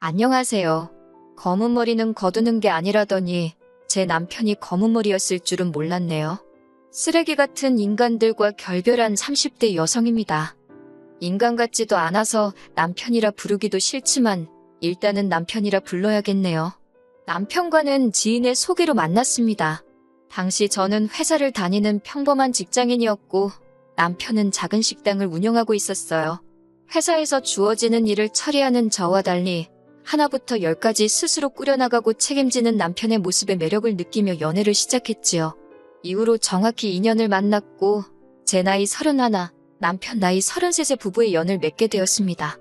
안녕하세요. 검은 머리는 거두는 게 아니라더니 제 남편이 검은 머리였을 줄은 몰랐네요. 쓰레기 같은 인간들과 결별한 30대 여성입니다. 인간 같지도 않아서 남편이라 부르기도 싫지만 일단은 남편이라 불러야겠네요. 남편과는 지인의 소개로 만났습니다. 당시 저는 회사를 다니는 평범한 직장인이었고 남편은 작은 식당을 운영하고 있었어요. 회사에서 주어지는 일을 처리하는 저와 달리 하나부터 열까지 스스로 꾸려나가고 책임지는 남편의 모습에 매력을 느끼며 연애를 시작했지요. 이후로 정확히 2년을 만났고 제 나이 31, 남편 나이 33의 부부의 연을 맺게 되었습니다.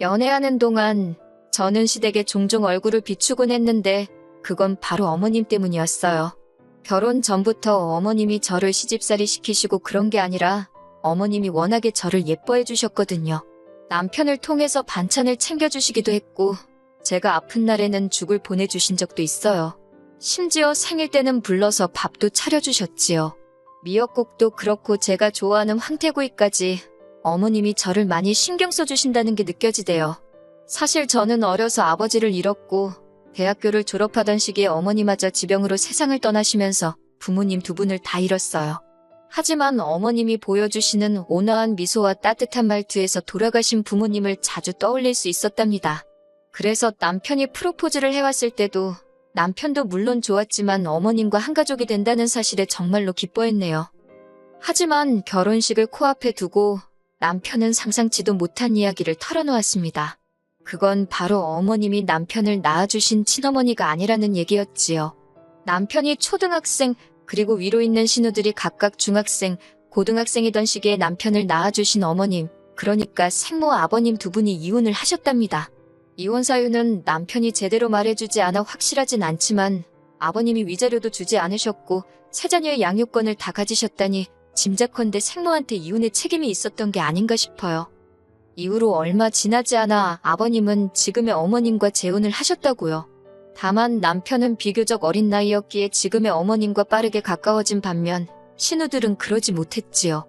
연애하는 동안 저는 시댁에 종종 얼굴을 비추곤 했는데 그건 바로 어머님 때문이었어요. 결혼 전부터 어머님이 저를 시집살이 시키시고 그런 게 아니라 어머님이 워낙에 저를 예뻐해 주셨거든요. 남편을 통해서 반찬을 챙겨주시기도 했고 제가 아픈 날에는 죽을 보내주신 적도 있어요. 심지어 생일 때는 불러서 밥도 차려주셨지요. 미역국도 그렇고 제가 좋아하는 황태구이까지 어머님이 저를 많이 신경 써주신다는 게 느껴지대요. 사실 저는 어려서 아버지를 잃었고 대학교를 졸업하던 시기에 어머니마저 지병으로 세상을 떠나시면서 부모님 두 분을 다 잃었어요. 하지만 어머님이 보여주시는 온화한 미소와 따뜻한 말투에서 돌아가신 부모님을 자주 떠올릴 수 있었답니다. 그래서 남편이 프로포즈를 해왔을 때도 남편도 물론 좋았지만 어머님과 한 가족이 된다는 사실에 정말로 기뻐했네요. 하지만 결혼식을 코앞에 두고 남편은 상상치도 못한 이야기를 털어놓았습니다. 그건 바로 어머님이 남편을 낳아주신 친어머니가 아니라는 얘기였지요. 남편이 초등학생, 그리고 위로 있는 신우들이 각각 중학생, 고등학생이던 시기에 남편을 낳아주신 어머님, 그러니까 생모 아버님 두 분이 이혼을 하셨답니다. 이혼 사유는 남편이 제대로 말해주지 않아 확실하진 않지만 아버님이 위자료도 주지 않으셨고 세 자녀의 양육권을 다 가지셨다니 짐작컨대 생모한테 이혼의 책임이 있었던 게 아닌가 싶어요. 이후로 얼마 지나지 않아 아버님은 지금의 어머님과 재혼을 하셨다고요. 다만 남편은 비교적 어린 나이였기에 지금의 어머님과 빠르게 가까워진 반면 신우들은 그러지 못했지요.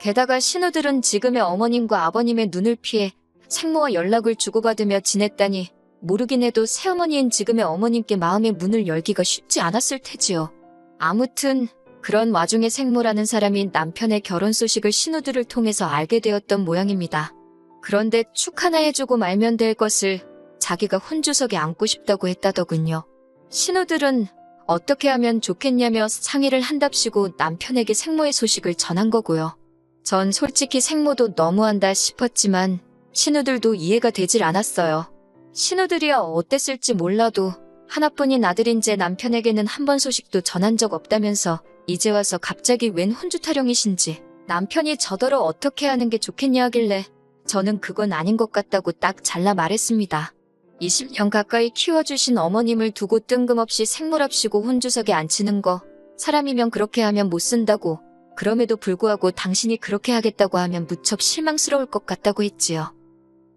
게다가 신우들은 지금의 어머님과 아버님의 눈을 피해 생모와 연락을 주고받으며 지냈다니 모르긴 해도 새어머니인 지금의 어머님께 마음의 문을 열기가 쉽지 않았을 테지요. 아무튼 그런 와중에 생모라는 사람이 남편의 결혼 소식을 신우들을 통해서 알게 되었던 모양입니다. 그런데 축 하나 해주고 말면 될 것을 자기가 혼주석에 앉고 싶다고 했다더군요. 신우들은 어떻게 하면 좋겠냐며 상의를 한답시고 남편에게 생모의 소식을 전한 거고요. 전 솔직히 생모도 너무한다 싶었지만 신우들도 이해가 되질 않았어요. 신우들이야 어땠을지 몰라도 하나뿐인 아들인 제 남편에게는 한 번 소식도 전한 적 없다면서 이제 와서 갑자기 웬 혼주 타령이신지 남편이 저더러 어떻게 하는 게 좋겠냐 하길래 저는 그건 아닌 것 같다고 딱 잘라 말했습니다. 20년 가까이 키워주신 어머님을 두고 뜬금없이 생물합시고 혼주석에 앉히는 거 사람이면 그렇게 하면 못 쓴다고 그럼에도 불구하고 당신이 그렇게 하겠다고 하면 무척 실망스러울 것 같다고 했지요.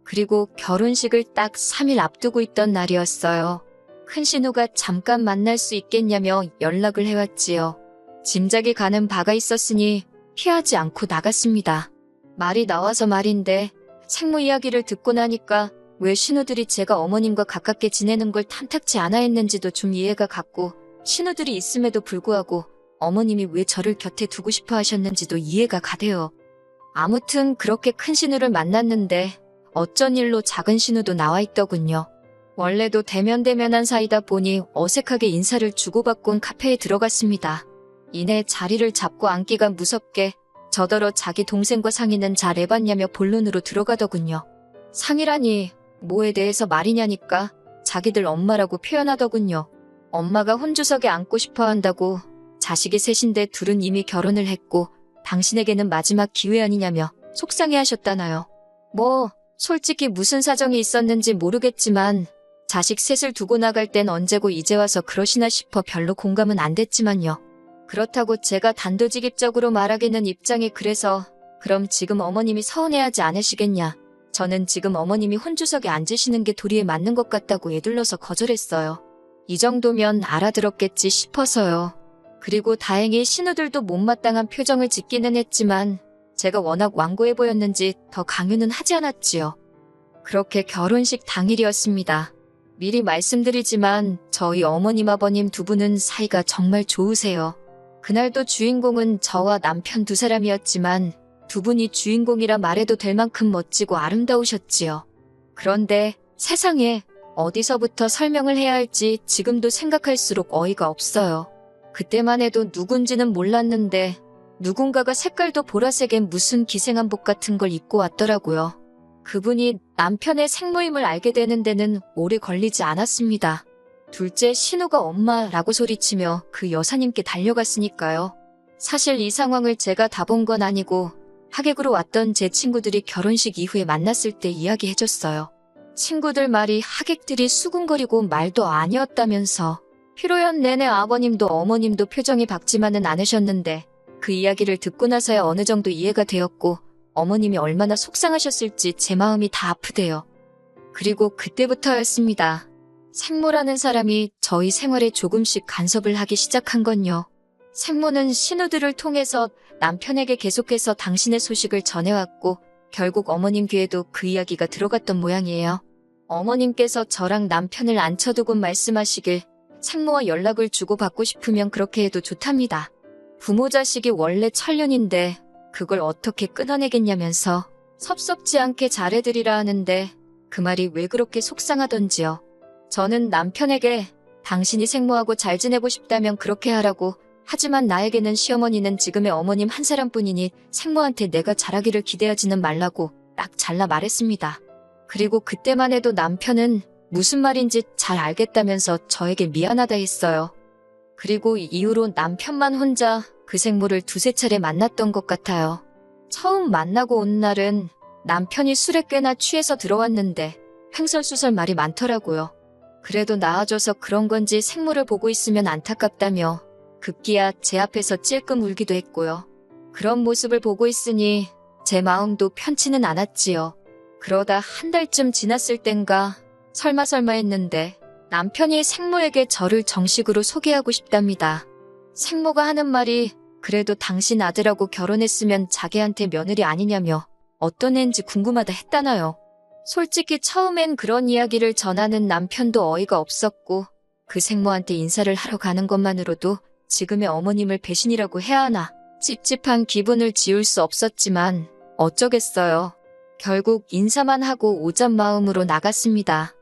그리고 결혼식을 딱 3일 앞두고 있던 날이었어요. 큰 신우가 잠깐 만날 수 있겠냐며 연락을 해왔지요. 짐작이 가는 바가 있었으니 피하지 않고 나갔습니다. 말이 나와서 말인데 생모 이야기를 듣고 나니까 왜 신우들이 제가 어머님과 가깝게 지내는 걸 탐탁치 않아 했는지도 좀 이해가 갔고 신우들이 있음에도 불구하고 어머님이 왜 저를 곁에 두고 싶어 하셨는지도 이해가 가대요. 아무튼 그렇게 큰 신우를 만났는데 어쩐 일로 작은 신우도 나와 있더군요. 원래도 대면대면한 사이다 보니 어색하게 인사를 주고받곤 카페에 들어갔습니다. 이내 자리를 잡고 앉기가 무섭게 저더러 자기 동생과 상의는 잘 해봤냐며 본론으로 들어가더군요. 상의라니 뭐에 대해서 말이냐니까 자기들 엄마라고 표현하더군요. 엄마가 혼주석에 앉고 싶어 한다고 자식이 셋인데 둘은 이미 결혼을 했고 당신에게는 마지막 기회 아니냐며 속상해 하셨다나요. 뭐 솔직히 무슨 사정이 있었는지 모르겠지만 자식 셋을 두고 나갈 땐 언제고 이제 와서 그러시나 싶어 별로 공감은 안 됐지만요. 그렇다고 제가 단도직입적으로 말하기는 입장이 그래서 그럼 지금 어머님이 서운해하지 않으시겠냐. 저는 지금 어머님이 혼주석에 앉으시는 게 도리에 맞는 것 같다고 애둘러서 거절했어요. 이 정도면 알아들었겠지 싶어서요. 그리고 다행히 신우들도 못마땅한 표정을 짓기는 했지만 제가 워낙 완고해 보였는지 더 강요는 하지 않았지요. 그렇게 결혼식 당일이었습니다. 미리 말씀드리지만 저희 어머님 아버님 두 분은 사이가 정말 좋으세요. 그날도 주인공은 저와 남편 두 사람이었지만 두 분이 주인공이라 말해도 될 만큼 멋지고 아름다우셨지요. 그런데 세상에 어디서부터 설명을 해야 할지 지금도 생각할수록 어이가 없어요. 그때만 해도 누군지는 몰랐는데 누군가가 색깔도 보라색의 무슨 기생한복 같은 걸 입고 왔더라고요. 그분이 남편의 생모임을 알게 되는 데는 오래 걸리지 않았습니다. 둘째 신우가 엄마라고 소리치며 그 여사님께 달려갔으니까요. 사실 이 상황을 제가 다 본 건 아니고 하객으로 왔던 제 친구들이 결혼식 이후에 만났을 때 이야기해줬어요. 친구들 말이 하객들이 수군거리고 말도 아니었다면서 피로연 내내 아버님도 어머님도 표정이 밝지만은 않으셨는데 그 이야기를 듣고 나서야 어느 정도 이해가 되었고 어머님이 얼마나 속상하셨을지 제 마음이 다 아프대요. 그리고 그때부터였습니다. 생모라는 사람이 저희 생활에 조금씩 간섭을 하기 시작한 건요. 생모는 신우들을 통해서 남편에게 계속해서 당신의 소식을 전해왔고 결국 어머님 귀에도 그 이야기가 들어갔던 모양이에요. 어머님께서 저랑 남편을 앉혀두고 말씀하시길 생모와 연락을 주고받고 싶으면 그렇게 해도 좋답니다. 부모 자식이 원래 천륜인데 그걸 어떻게 끊어내겠냐면서 섭섭지 않게 잘해드리라 하는데 그 말이 왜 그렇게 속상하던지요. 저는 남편에게 당신이 생모하고 잘 지내고 싶다면 그렇게 하라고 하지만 나에게는 시어머니는 지금의 어머님 한 사람뿐이니 생모한테 내가 잘하기를 기대하지는 말라고 딱 잘라 말했습니다. 그리고 그때만 해도 남편은 무슨 말인지 잘 알겠다면서 저에게 미안하다 했어요. 그리고 이후로 남편만 혼자 그 생모를 두세 차례 만났던 것 같아요. 처음 만나고 온 날은 남편이 술에 꽤나 취해서 들어왔는데 횡설수설 말이 많더라고요. 그래도 나아져서 그런 건지 생모를 보고 있으면 안타깝다며 급기야 제 앞에서 찔끔 울기도 했고요. 그런 모습을 보고 있으니 제 마음도 편치는 않았지요. 그러다 한 달쯤 지났을 땐가 설마 설마 했는데 남편이 생모에게 저를 정식으로 소개하고 싶답니다. 생모가 하는 말이 그래도 당신 아들하고 결혼했으면 자기한테 며느리 아니냐며 어떤 애인지 궁금하다 했다나요. 솔직히 처음엔 그런 이야기를 전하는 남편도 어이가 없었고 그 생모한테 인사를 하러 가는 것만으로도 지금의 어머님을 배신이라고 해야 하나 찝찝한 기분을 지울 수 없었지만 어쩌겠어요. 결국 인사만 하고 오잔 마음으로 나갔습니다.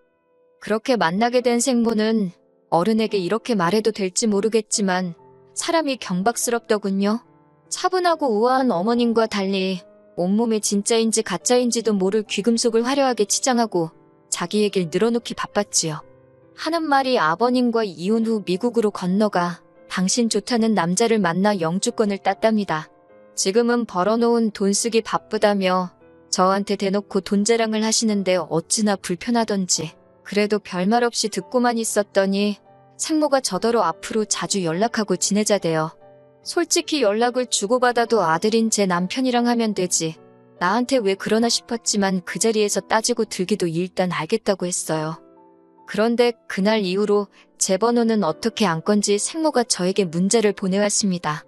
그렇게 만나게 된 생모는 어른에게 이렇게 말해도 될지 모르겠지만 사람이 경박스럽더군요. 차분하고 우아한 어머님과 달리 온몸이 진짜인지 가짜인지도 모를 귀금속을 화려하게 치장하고 자기 얘길 늘어놓기 바빴지요. 하는 말이 아버님과 이혼 후 미국으로 건너가 당신 좋다는 남자를 만나 영주권을 땄답니다. 지금은 벌어놓은 돈 쓰기 바쁘다며 저한테 대놓고 돈 자랑을 하시는데 어찌나 불편하던지 그래도 별말 없이 듣고만 있었더니 생모가 저더러 앞으로 자주 연락하고 지내자대요. 솔직히 연락을 주고받아도 아들인 제 남편이랑 하면 되지. 나한테 왜 그러나 싶었지만 그 자리에서 따지고 들기도 일단 알겠다고 했어요. 그런데 그날 이후로 제 번호는 어떻게 안 건지 생모가 저에게 문자를 보내왔습니다.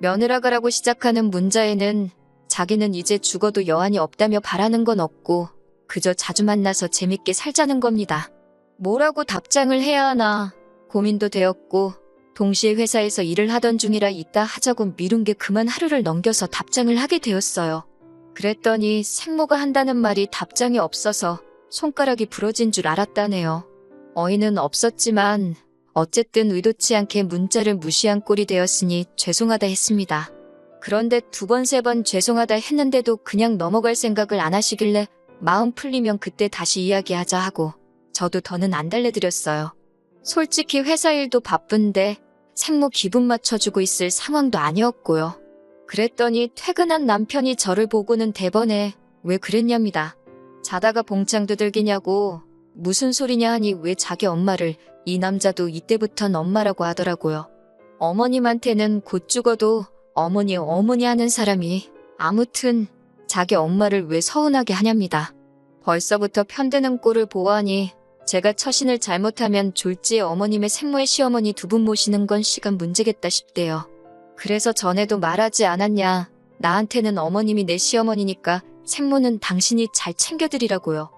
며느라가라고 시작하는 문자에는 자기는 이제 죽어도 여한이 없다며 바라는 건 없고 그저 자주 만나서 재밌게 살자는 겁니다. 뭐라고 답장을 해야 하나 고민도 되었고 동시에 회사에서 일을 하던 중이라 이따 하자고 미룬 게 그만 하루를 넘겨서 답장을 하게 되었어요. 그랬더니 생모가 한다는 말이 답장이 없어서 손가락이 부러진 줄 알았다네요. 어이는 없었지만 어쨌든 의도치 않게 문자를 무시한 꼴이 되었으니 죄송하다 했습니다. 그런데 두 번, 세번 죄송하다 했는데도 그냥 넘어갈 생각을 안 하시길래 마음 풀리면 그때 다시 이야기하자 하고 저도 더는 안 달래드렸어요. 솔직히 회사 일도 바쁜데 생모 기분 맞춰주고 있을 상황도 아니었고요. 그랬더니 퇴근한 남편이 저를 보고는 대번에 왜 그랬냐입니다. 자다가 봉창 두들기냐고 무슨 소리냐 하니 왜 자기 엄마를 이 남자도 이때부턴 엄마라고 하더라고요. 어머님한테는 곧 죽어도 어머니 어머니 하는 사람이 아무튼 자기 엄마를 왜 서운하게 하냐입니다. 벌써부터 편드는 꼴을 보아하니 제가 처신을 잘못하면 졸지에 어머님의 생모의 시어머니 두 분 모시는 건 시간 문제겠다 싶대요. 그래서 전에도 말하지 않았냐. 나한테는 어머님이 내 시어머니니까 생모는 당신이 잘 챙겨드리라고요.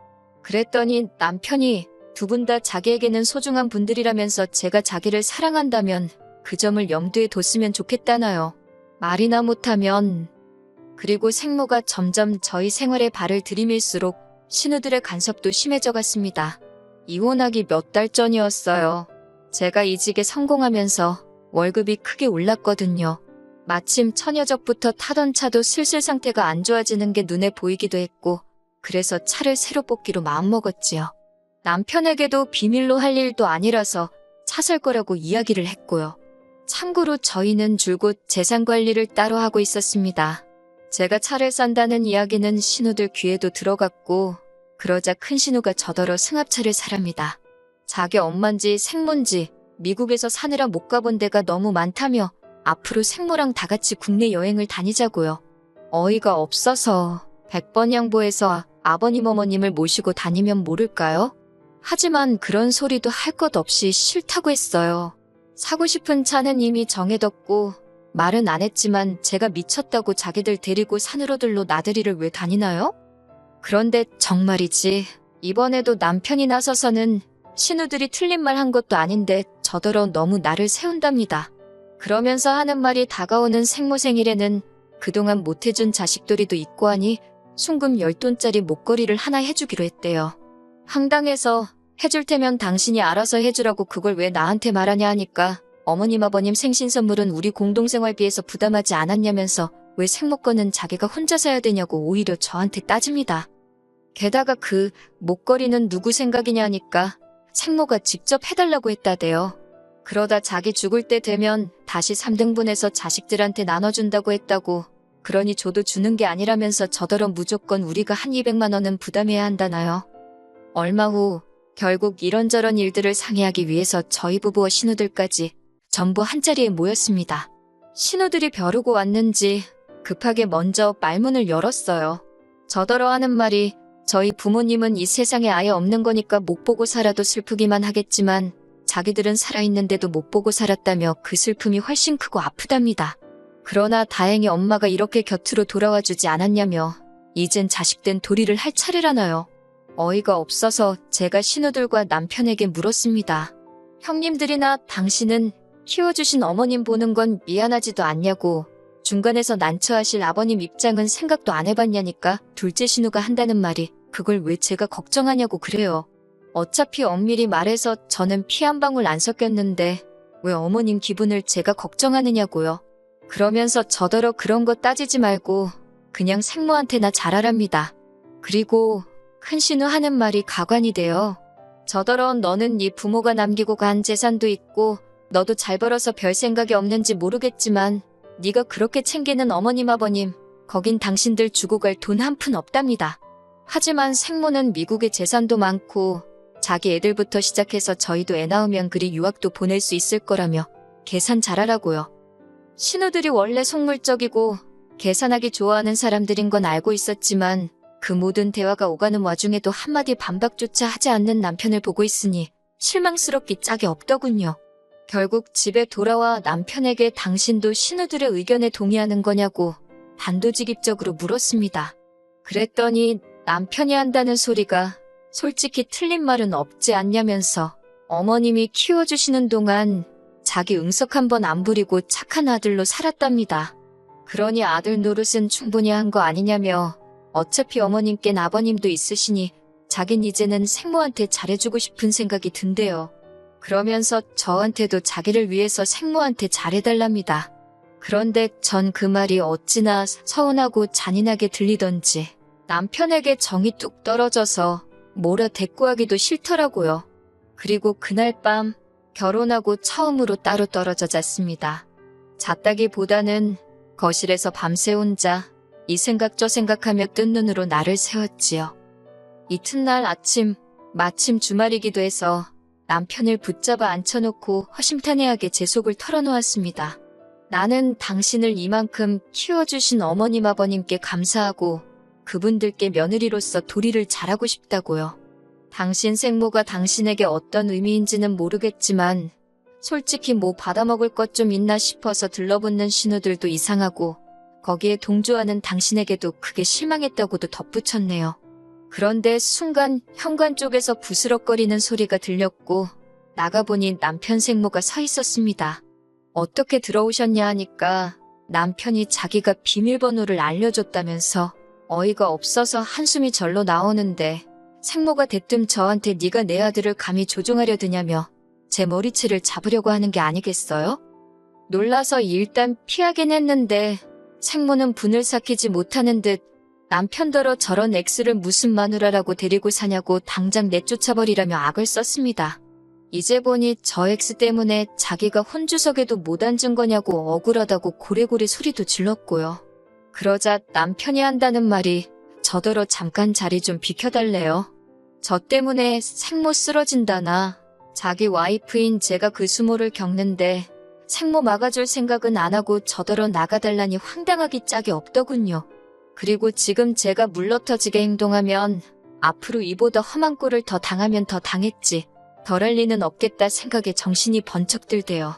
그랬더니 남편이 두 분 다 자기에게는 소중한 분들이라면서 제가 자기를 사랑한다면 그 점을 염두에 뒀으면 좋겠다나요. 말이나 못하면 그리고 생모가 점점 저희 생활에 발을 들이밀수록 신우들의 간섭도 심해져 갔습니다. 이혼하기 몇 달 전이었어요. 제가 이직에 성공하면서 월급이 크게 올랐거든요. 마침 처녀적부터 타던 차도 슬슬 상태가 안 좋아지는 게 눈에 보이기도 했고, 그래서 차를 새로 뽑기로 마음먹었지요. 남편에게도 비밀로 할 일도 아니라서 차 살 거라고 이야기를 했고요. 참고로 저희는 줄곧 재산 관리를 따로 하고 있었습니다. 제가 차를 산다는 이야기는 신우들 귀에도 들어갔고, 그러자 큰 신우가 저더러 승합차를 사랍니다. 자기 엄만지 생몬지 미국에서 사느라 못 가본 데가 너무 많다며 앞으로 생모랑 다 같이 국내 여행을 다니자고요. 어이가 없어서 100번 양보해서 아버님 어머님을 모시고 다니면 모를까요? 하지만 그런 소리도 할 것 없이 싫다고 했어요. 사고 싶은 차는 이미 정해뒀고 말은 안 했지만 제가 미쳤다고 자기들 데리고 산으로들로 나들이를 왜 다니나요? 그런데 정말이지 이번에도 남편이 나서서는 신우들이 틀린 말 한 것도 아닌데 저더러 너무 나를 세운답니다. 그러면서 하는 말이 다가오는 생모 생일에는 그동안 못해준 자식돌이도 있고 하니 순금 10돈짜리 목걸이를 하나 해주기로 했대요. 황당해서 해줄 테면 당신이 알아서 해주라고 그걸 왜 나한테 말하냐 하니까 어머님 아버님 생신 선물은 우리 공동생활비에서 부담하지 않았냐면서 왜 생목거는 자기가 혼자 사야 되냐고 오히려 저한테 따집니다. 게다가 그 목걸이는 누구 생각이냐 하니까 생모가 직접 해달라고 했다대요. 그러다 자기 죽을 때 되면 다시 3등분해서 자식들한테 나눠준다고 했다고. 그러니 저도 주는 게 아니라면서 저더러 무조건 우리가 한 200만 원은 부담해야 한다나요. 얼마 후 결국 이런저런 일들을 상의하기 위해서 저희 부부와 신우들까지 전부 한자리에 모였습니다. 신우들이 벼르고 왔는지 급하게 먼저 말문을 열었어요. 저더러 하는 말이 저희 부모님은 이 세상에 아예 없는 거니까 못 보고 살아도 슬프기만 하겠지만 자기들은 살아있는데도 못 보고 살았다며 그 슬픔이 훨씬 크고 아프답니다. 그러나 다행히 엄마가 이렇게 곁으로 돌아와 주지 않았냐며 이젠 자식된 도리를 할 차례라나요. 어이가 없어서 제가 신우들과 남편에게 물었습니다. 형님들이나 당신은 키워주신 어머님 보는 건 미안하지도 않냐고 중간에서 난처하실 아버님 입장은 생각도 안 해봤냐니까 둘째 신우가 한다는 말이 그걸 왜 제가 걱정하냐고 그래요. 어차피 엄밀히 말해서 저는 피 한 방울 안 섞였는데 왜 어머님 기분을 제가 걱정하느냐고요. 그러면서 저더러 그런 거 따지지 말고 그냥 생모한테나 잘하랍니다. 그리고 큰 신우 하는 말이 가관이 돼요. 저더러 너는 네 부모가 남기고 간 재산도 있고 너도 잘 벌어서 별 생각이 없는지 모르겠지만 네가 그렇게 챙기는 어머님 아버님 거긴 당신들 주고 갈 돈 한 푼 없답니다. 하지만 생모는 미국에 재산도 많고 자기 애들부터 시작해서 저희도 애 낳으면 그리 유학도 보낼 수 있을 거라며 계산 잘하라고요. 신우들이 원래 속물적이고 계산하기 좋아하는 사람들인 건 알고 있었지만 그 모든 대화가 오가는 와중에도 한마디 반박조차 하지 않는 남편을 보고 있으니 실망스럽기 짝이 없더군요. 결국 집에 돌아와 남편에게 당신도 신우들의 의견에 동의하는 거냐고 단도직입적으로 물었습니다. 그랬더니 남편이 한다는 소리가 솔직히 틀린 말은 없지 않냐면서 어머님이 키워주시는 동안 자기 응석 한번 안 부리고 착한 아들로 살았답니다. 그러니 아들 노릇은 충분히 한 거 아니냐며 어차피 어머님께는 아버님도 있으시니 자긴 이제는 생모한테 잘해주고 싶은 생각이 든대요. 그러면서 저한테도 자기를 위해서 생모한테 잘해달랍니다. 그런데 전 그 말이 어찌나 서운하고 잔인하게 들리던지 남편에게 정이 뚝 떨어져서 뭐라 대꾸하기도 싫더라고요. 그리고 그날 밤 결혼하고 처음으로 따로 떨어져 잤습니다. 잤다기보다는 거실에서 밤새 혼자 이 생각 저 생각하며 뜬 눈으로 나를 세웠지요. 이튿날 아침 마침 주말이기도 해서 남편을 붙잡아 앉혀놓고 허심탄회하게 제 속을 털어놓았습니다. 나는 당신을 이만큼 키워주신 어머님 아버님께 감사하고 그분들께 며느리로서 도리를 잘하고 싶다고요. 당신 생모가 당신에게 어떤 의미인지는 모르겠지만 솔직히 뭐 받아먹을 것 좀 있나 싶어서 들러붙는 신우들도 이상하고 거기에 동조하는 당신에게도 크게 실망했다고도 덧붙였네요. 그런데 순간 현관 쪽에서 부스럭거리는 소리가 들렸고 나가보니 남편 생모가 서 있었습니다. 어떻게 들어오셨냐 하니까 남편이 자기가 비밀번호를 알려줬다면서 어이가 없어서 한숨이 절로 나오는데 생모가 대뜸 저한테 네가 내 아들을 감히 조종하려 드냐며 제 머리채를 잡으려고 하는 게 아니겠어요? 놀라서 일단 피하긴 했는데 생모는 분을 삭히지 못하는 듯 남편더러 저런 X를 무슨 마누라라고 데리고 사냐고 당장 내쫓아버리라며 악을 썼습니다. 이제 보니 저 X 때문에 자기가 혼주석에도 못 앉은 거냐고 억울하다고 고래고래 소리도 질렀고요. 그러자 남편이 한다는 말이 저더러 잠깐 자리 좀 비켜달래요. 저 때문에 생모 쓰러진다나 자기 와이프인 제가 그 수모를 겪는데 생모 막아줄 생각은 안 하고 저더러 나가달라니 황당하기 짝이 없더군요. 그리고 지금 제가 물러터지게 행동하면 앞으로 이보다 험한 꼴을 더 당하면 더 당했지. 덜할 리는 없겠다 생각에 정신이 번쩍 들대요.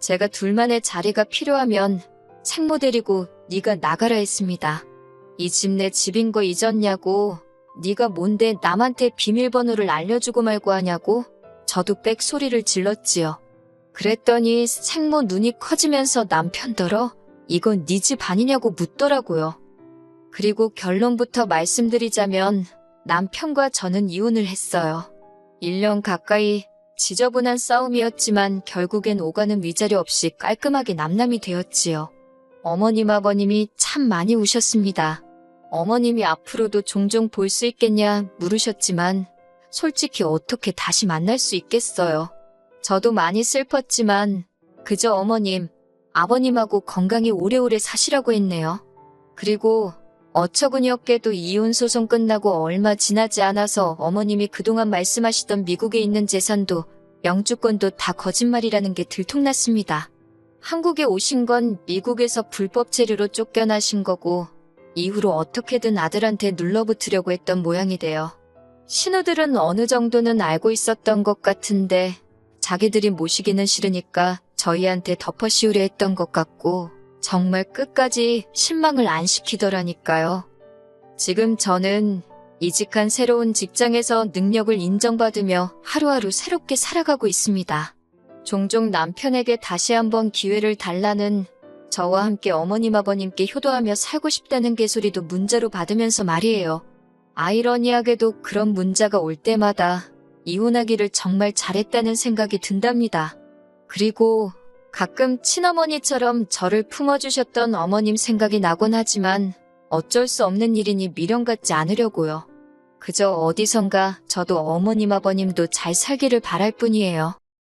제가 둘만의 자리가 필요하면 생모 데리고 네가 나가라 했습니다. 이 집 내 집인 거 잊었냐고 네가 뭔데 남한테 비밀번호를 알려주고 말고 하냐고 저도 빽 소리를 질렀지요. 그랬더니 생모 눈이 커지면서 남편더러 이건 네 집 아니냐고 묻더라고요. 그리고 결론부터 말씀드리자면 남편과 저는 이혼을 했어요. 1년 가까이 지저분한 싸움이었지만 결국엔 오가는 위자료 없이 깔끔하게 남남이 되었지요. 어머님 아버님이 참 많이 우셨습니다. 어머님이 앞으로도 종종 볼 수 있겠냐 물으셨지만 솔직히 어떻게 다시 만날 수 있겠어요. 저도 많이 슬펐지만 그저 어머님, 아버님하고 건강히 오래오래 사시라고 했네요. 그리고 어처구니 없게도 이혼 소송 끝나고 얼마 지나지 않아서 어머님이 그동안 말씀하시던 미국에 있는 재산도 영주권도 다 거짓말이라는 게 들통났습니다. 한국에 오신 건 미국에서 불법 체류로 쫓겨나신 거고 이후로 어떻게든 아들한테 눌러붙으려고 했던 모양이 돼요. 신우들은 어느 정도는 알고 있었던 것 같은데 자기들이 모시기는 싫으니까 저희한테 덮어씌우려 했던 것 같고 정말 끝까지 실망을 안 시키더라니까요. 지금 저는 이직한 새로운 직장에서 능력을 인정받으며 하루하루 새롭게 살아가고 있습니다. 종종 남편에게 다시 한번 기회를 달라는 저와 함께 어머님 아버님께 효도하며 살고 싶다는 개소리도 문자로 받으면서 말이에요. 아이러니하게도 그런 문자가 올 때마다 이혼하기를 정말 잘했다는 생각이 든답니다. 그리고 가끔 친어머니처럼 저를 품어주셨던 어머님 생각이 나곤 하지만 어쩔 수 없는 일이니 미련 갖지 않으려고요. 그저 어디선가 저도 어머님 아버님도 잘 살기를 바랄 뿐이에요.